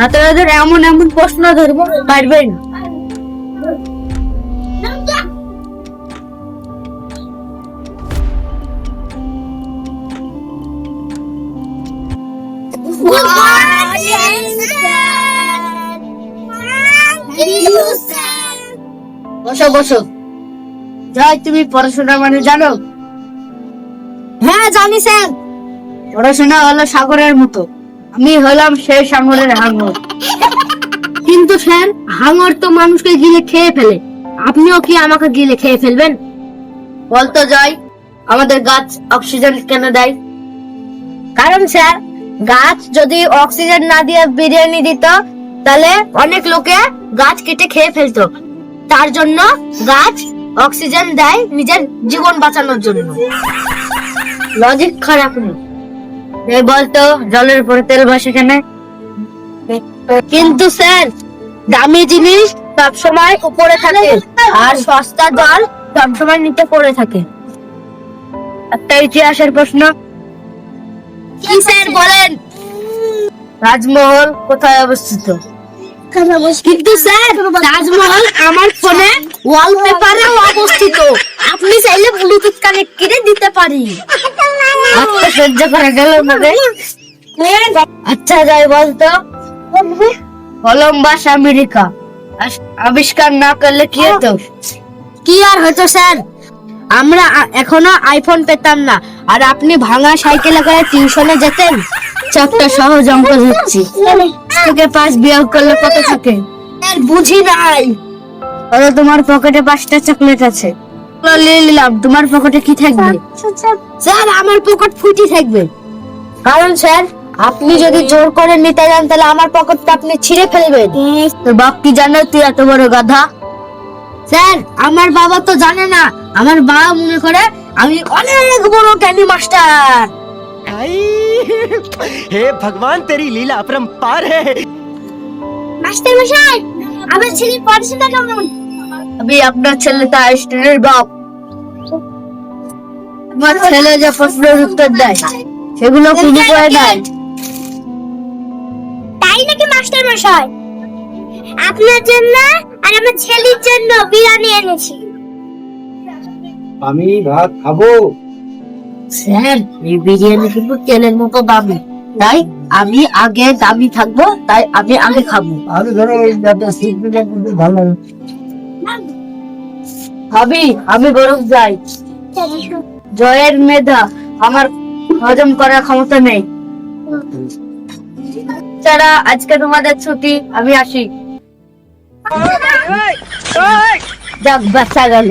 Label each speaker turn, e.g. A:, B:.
A: ছাত্রদের এমন এমন প্রশ্ন ধরবো পারবেন? বসো বসো। জয় তুমি পড়াশোনা মানে জানো? হ্যাঁ জানি স্যার। পড়াশোনা হলো সাগরের মতো। আমি হলাম সেই সাগরের হাঙর। কিন্তু স্যার হাঙর তো মানুষকে গিলে খেয়ে ফেলে। আপনিও কি আমাকে গিলে খেয়ে ফেলবেন? বলতো জয় আমাদের গাছ অক্সিজেন কেন দেয়? কারণ স্যার গাছ যদি অক্সিজেন না দিয়ে বিরিয়ানি দিত তাহলে অনেক লোকে গাছ কেটে খেয়ে ফেলতো। তার জন্য গাছ অক্সিজেন দেয় নিজের জীবন বাঁচানোর জন্য। লজিক খারাপ নেই। বলতো জলের উপরে তেল বসে কেন। কিন্তু স্যার, দামি জিনিস সবসময় উপরে থাকে, আর সস্তা জল সবসময় নিচে পড়ে থাকে। একটা ইতিহাসের প্রশ্ন। কি স্যার বলেন? রাজমহল কোথায় অবস্থিত? কিন্তু স্যার রাজমহল আমার ফোনে ওয়ালপেপারে অবস্থিত। আপনি চাইলে ব্লুটুথ কানেক্ট করে দিতে পারি। আচ্ছা সহ্য করা গেল আচ্ছা যাই বলতো। Columbus America. আবিষ্কার না করলে কি হতো? কি আর হতো স্যার? আমরা এখনও আইফোন পেতাম না। আর আপনি ভাঙা সাইকেলে করে টিউশনে যেতেন? চারটা সহজ অঙ্ক হচ্ছি। তোকে পাঁচ বিয়োগ করলে কত থাকে? বুঝি নাই। ওরা তোমার পকেটে পাঁচটা চকলেট আছে। নিলাম তোমার পকেটে কি থাকবে? স্যার আমার পকেট ফুটি থাকবে। কারণ স্যার আপনি যদি জোর করে নিতে যান তাহলে আমার পকেটটা আপনি ছিঁড়ে ফেলবেন। তোর বাপ কি জানে তুই এত বড় গাধা? স্যার আমার বাবা তো জানে না। আমার বাবা মনে করে আমি অনেক বড় ক্যানি মাস্টার
B: হে ভগবান তেরি লীলা পার হে
A: মাস্টার মশাই আমার ছেলে পড়াশোনা কেমন? আমি আপনার ছেলেটা আইস্টিনের বাপ। আমার ছেলে যে প্রশ্নের উত্তর দেয় সেগুলো খুঁজে করে দেয়
C: তাই নাকি মাস্টার মশাই? আপনার জন্য আর আমার ছেলের জন্য বিরিয়ানি এনেছি।
D: আমি ভাত খাব।
A: স্যার এই বিরিয়ানি কিন্তু তেলের মতো দামি। তাই আমি আগে দামি থাকব তাই আমি আগে খাব।
D: আমি ধরো ভালো।
A: ভাবি আমি বরং যাই। জয়ের মেধা আমার হজম করার ক্ষমতা নেই। ছাড়া আজকে তোমাদের ছুটি আমি আসি। যাক বাচ্চা গেল।